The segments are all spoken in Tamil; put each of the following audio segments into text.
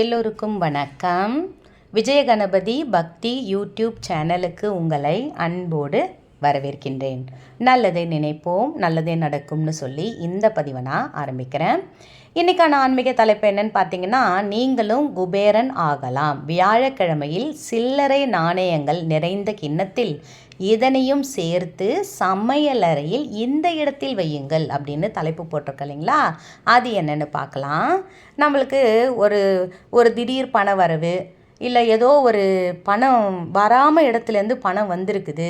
எல்லோருக்கும் வணக்கம். விஜயகணபதி பக்தி யூடியூப் சேனலுக்கு உங்களை அன்போடு வரவேற்கின்றேன். நல்லதை நினைப்போம் நல்லதே நடக்கும்னு சொல்லி இந்த பதிவை நான் ஆரம்பிக்கிறேன். இன்றைக்கான ஆன்மீக தலைப்பு என்னன்னு பார்த்தீங்கன்னா நீங்களும் குபேரன் ஆகலாம். வியாழக்கிழமையில் சில்லறை நாணயங்கள் நிறைந்த கிண்ணத்தில் இதனையும் சேர்த்து சமையலறையில் இந்த இடத்தில் வையுங்கள் அப்படின்னு தலைப்பு போட்டிருக்க இல்லைங்களா? அது என்னன்னு பார்க்கலாம். நம்மளுக்கு ஒரு ஒரு திடீர் பண வரவு இல்லை ஏதோ ஒரு பணம் வராமல் இடத்துலேருந்து பணம் வந்திருக்குது.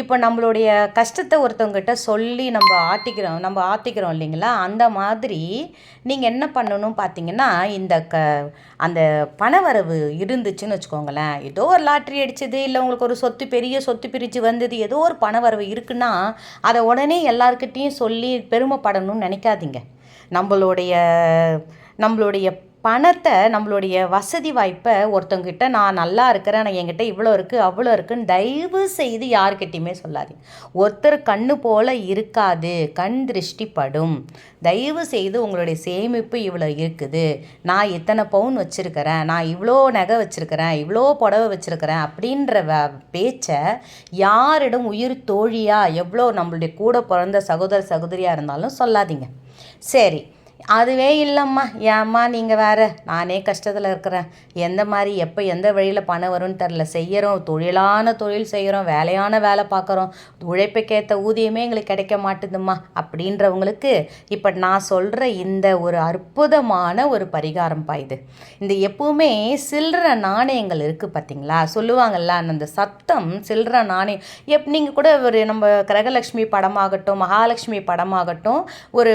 இப்போ நம்மளுடைய கஷ்டத்தை ஒருத்தவங்கிட்ட சொல்லி நம்ம ஆட்டிக்கிறோம் நம்ம ஆத்திக்கிறோம் இல்லைங்களா? அந்த மாதிரி நீங்கள் என்ன பண்ணணும் பார்த்தீங்கன்னா இந்த க அந்த பணவரவு இருந்துச்சுன்னு வச்சுக்கோங்களேன். ஏதோ ஒரு லாட்ரி அடிச்சது இல்லை உங்களுக்கு ஒரு சொத்து பெரிய சொத்து பிரித்து வந்தது ஏதோ ஒரு பணவரவு இருக்குன்னா அதை உடனே எல்லாருக்கிட்டேயும் சொல்லி பெருமைப்படணும்னு நினைக்காதீங்க. நம்மளுடைய நம்மளுடைய பணத்தை நம்மளுடைய வசதி வாய்ப்பை ஒருத்தவங்கிட்ட நான் நல்லா இருக்கிறேன் நான் என்கிட்ட இவ்வளோ இருக்குது அவ்வளோ இருக்குன்னு தயவு செய்து யாருக்கிட்டையுமே சொல்லாதீங்க. ஒருத்தர் கண்ணு போல் இருக்காது கண் திருஷ்டி படும் தயவு செய்து உங்களுடைய சேமிப்பு இவ்வளோ இருக்குது. நான் இத்தனை பவுன் வச்சுருக்கிறேன் நான் இவ்வளோ நகை வச்சுருக்கிறேன் இவ்வளோ புடவை வச்சுருக்கிறேன் அப்படின்ற வ பேச்சை யாரிடம் உயிர் தோழியாக எவ்வளோ நம்மளுடைய கூட பிறந்த சகோதர சகோதரியாக இருந்தாலும் சொல்லாதீங்க. சரி அதுவே இல்லைம்மா. ஏம்மா நீங்கள் வேறு. நானே கஷ்டத்தில் இருக்கிறேன். எந்த மாதிரி எப்போ எந்த வழியில் பணம் வரும்னு தெரில செய்கிறோம் தொழிலான தொழில் செய்கிறோம் வேலையான வேலை பார்க்குறோம். உழைப்புக்கேற்ற ஊதியமே எங்களுக்கு கிடைக்க மாட்டுதும்மா. அப்படின்றவங்களுக்கு இப்போ நான் சொல்கிற இந்த ஒரு அற்புதமான ஒரு பரிகாரம் பா இது. இந்த எப்போவுமே சில்லற நாணயங்கள் இருக்குது பார்த்தீங்களா சொல்லுவாங்கள்ல அந்த சத்தம் சில்லற நாணயம். எப் நீங்கள் கூட ஒரு நம்ம கிரகலட்சுமி படமாகட்டும் மகாலட்சுமி படமாகட்டும் ஒரு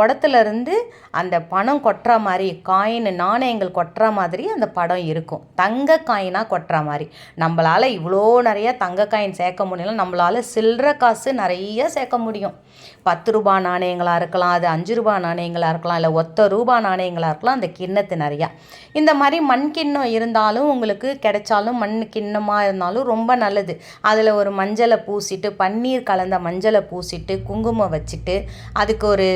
குடத்துல இருந்து அந்த பணம் கொட்டுற மாதிரி காயின் நாணயங்கள் கொட்டுற மாதிரி அந்த படம் இருக்கும். தங்க காயினாக கொட்டுற மாதிரி. நம்மளால் இவ்வளோ நிறைய தங்க காயின் சேர்க்க முடியல நம்மளால் சில்லற காசு நிறைய சேர்க்க முடியும். பத்து ரூபா நாணயங்களாக இருக்கலாம் அது அஞ்சு ரூபா நாணயங்களாக இருக்கலாம் இல்லை ஒத்த ரூபா நாணயங்களாக இருக்கலாம் அந்த கிண்ணத்து நிறையா. இந்த மாதிரி மண் கிண்ணம் இருந்தாலும் உங்களுக்கு கிடைச்சாலும் மண் கிண்ணமாக இருந்தாலும் ரொம்ப நல்லது. அதில் ஒரு மஞ்சளை பூசிட்டு பன்னீர் கலந்த மஞ்சளை பூசிட்டு குங்குமம் வச்சுட்டு அதுக்கு ஒரு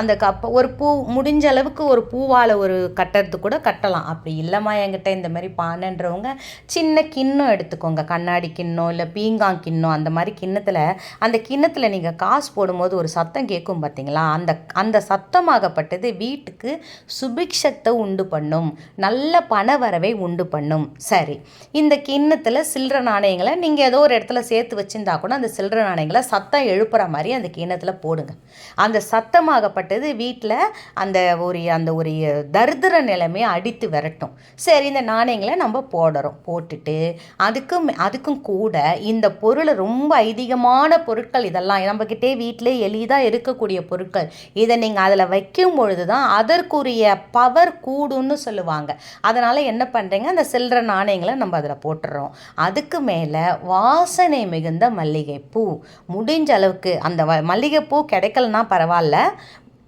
அந்த கப்ப ஒரு பூ முடிஞ்ச அளவுக்கு ஒரு பூவால் ஒரு கட்டுறது கூட கட்டலாம். அப்படி இல்லைம்மா என்கிட்ட இந்த மாதிரி பானைன்றவங்க சின்ன கிண்ணம் எடுத்துக்கோங்க. கண்ணாடி கிண்ணம் இல்லை பீங்காங் கிண்ணம் அந்த மாதிரி கிண்ணத்தில் அந்த கிண்ணத்தில் நீங்கள் காசு போடும்போது ஒரு சத்தம் கேட்கும் பார்த்தீங்களா அந்த அந்த சத்தமாகப்பட்டது வீட்டுக்கு சுபிக்ஷத்தை உண்டு பண்ணும். நல்ல பண வரவை உண்டு பண்ணும். சரி இந்த கிண்ணத்தில் சில்லற நாணயங்களை நீங்கள் ஏதோ ஒரு இடத்துல சேர்த்து வச்சுருந்தா கூட அந்த சில்லற நாணயங்களை சத்தம் எழுப்புற மாதிரி அந்த கிண்ணத்தில் போடுங்க. அந்த சத்தமாகப்பட்டது வீட்டில் அந்த ஒரு அந்த ஒரு தரித்திர நிலைமையை அடித்து விரட்டும். சரி இந்த நாணயங்களை நம்ம போடுறோம். போட்டுட்டு அதுக்கும் அதுக்கும் கூட இந்த பொருளை ரொம்ப ஐதீகமான பொருட்கள் இதெல்லாம் நம்மக்கிட்டே வீட்டிலே எளிதாக இருக்கக்கூடிய பொருட்கள் இதை நீங்கள் அதில் வைக்கும் பொழுது தான் அதற்குரிய பவர் கூடுன்னு சொல்லுவாங்க. அதனால் என்ன பண்ணுறீங்க அந்த சில்லற நாணயங்களை நம்ம அதில் போட்டுடுறோம் அதுக்கு மேலே வாசனை மிகுந்த மல்லிகைப்பூ. முடிஞ்ச அளவுக்கு அந்த வ மல்லிகைப்பூ கிடைக்கலனா பரவாயில்ல.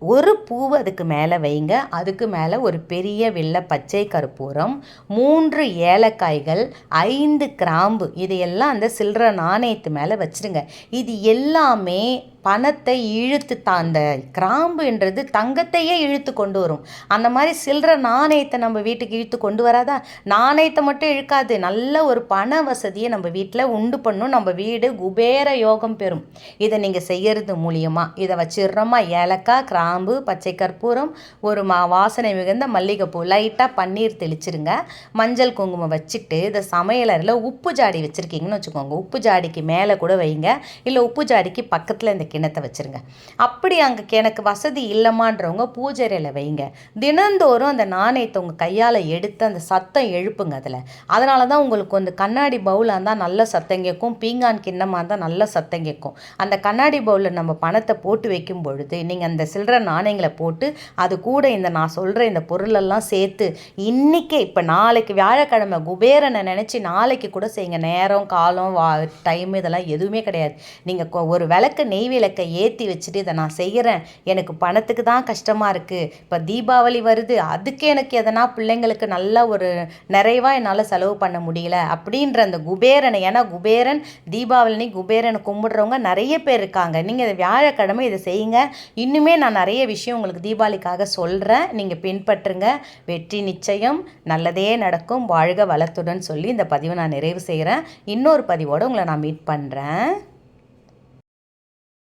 ஒரு பூவை அதுக்கு மேலே வைங்க. அதுக்கு மேலே ஒரு பெரிய வெள்ளை பச்சை கற்பூரம் மூன்று ஏலக்காய்கள் ஐந்து கிராம்பு இதையெல்லாம் அந்த சில்லற நாணயத்து மேலே வச்சுருங்க. இது எல்லாமே பணத்தை இழுத்து தான் அந்த கிராம்புன்றது தங்கத்தையே இழுத்து கொண்டு வரும். அந்த மாதிரி சில்லற நாணயத்தை நம்ம வீட்டுக்கு இழுத்து கொண்டு வராதா? நாணயத்தை மட்டும் இழுக்காது. நல்ல ஒரு பண வசதியை நம்ம வீட்டில் உண்டு பண்ணும். நம்ம வீடு குபேர யோகம் பெறும். இதை நீங்கள் செய்கிறது மூலியமாக இதை வச்சிடுறோமா? ஏலக்காய் கிராம்பு பச்சை கற்பூரம் ஒரு மா வாசனை மிகுந்த மல்லிகைப்பூ. லைட்டாக பன்னீர் தெளிச்சிருங்க. மஞ்சள் குங்குமம் வச்சுட்டு இதை சமையலறையில் உப்பு ஜாடி வச்சுருக்கீங்கன்னு வச்சுக்கோங்க. உப்பு ஜாடிக்கு மேலே கூட வைங்க. இல்லை உப்பு ஜாடிக்கு பக்கத்தில் இந்த கிணத்தை வச்சுருங்க. அப்படி அங்கே எனக்கு வசதி இல்லைமான்றவங்க பூஜைறையில் வைங்க. தினந்தோறும் அந்த நாணயத்தை உங்கள் கையால் எடுத்து அந்த சத்தம் எழுப்புங்க அதில். அதனால தான் உங்களுக்கு வந்து கண்ணாடி பவுலாக இருந்தால் நல்ல சத்தம் கேட்கும் பீங்கான் கிண்ணமாக இருந்தால் நல்ல சத்தம் கேட்கும். அந்த கண்ணாடி பவுலில் நம்ம பணத்தை போட்டு வைக்கும் பொழுது நீங்கள் அந்த சில்லற நாணயங்களை போட்டு அது கூட இந்த நான் சொல்கிற இந்த பொருளெல்லாம் சேர்த்து இன்றைக்கே இப்போ நாளைக்கு வியாழக்கிழமை குபேரனை நினச்சி நாளைக்கு கூட செய்யுங்க. நேரம் காலம் வா டைம் இதெல்லாம் எதுவுமே கிடையாது. நீங்கள் ஒரு விளக்கு நெய்வேல் விளக்கை ஏற்றி வச்சுட்டு இதை நான் செய்கிறேன் எனக்கு பணத்துக்கு தான் கஷ்டமாக இருக்குது இப்போ தீபாவளி வருது. அதுக்கு எனக்கு எதனா பிள்ளைங்களுக்கு நல்ல ஒரு நிறைவாக என்னால் செலவு பண்ண முடியல. அப்படின்ற அந்த குபேரனை ஏன்னா குபேரன் தீபாவளி குபேரனை கும்பிடுறவங்க நிறைய பேர் இருக்காங்க. நீங்கள் இதை வியாழக்கிழமை இதை செய்யுங்க. இன்னுமே நான் நிறைய விஷயம் உங்களுக்கு தீபாவளிக்காக சொல்கிறேன் நீங்கள் பின்பற்றுங்க. வெற்றி நிச்சயம். நல்லதே நடக்கும். வாழ்க வளத்துடன் சொல்லி இந்த பதிவை நான் நிறைவு செய்கிறேன் இன்னொரு பதிவோடு உங்களை நான் மீட் பண்ணுறேன்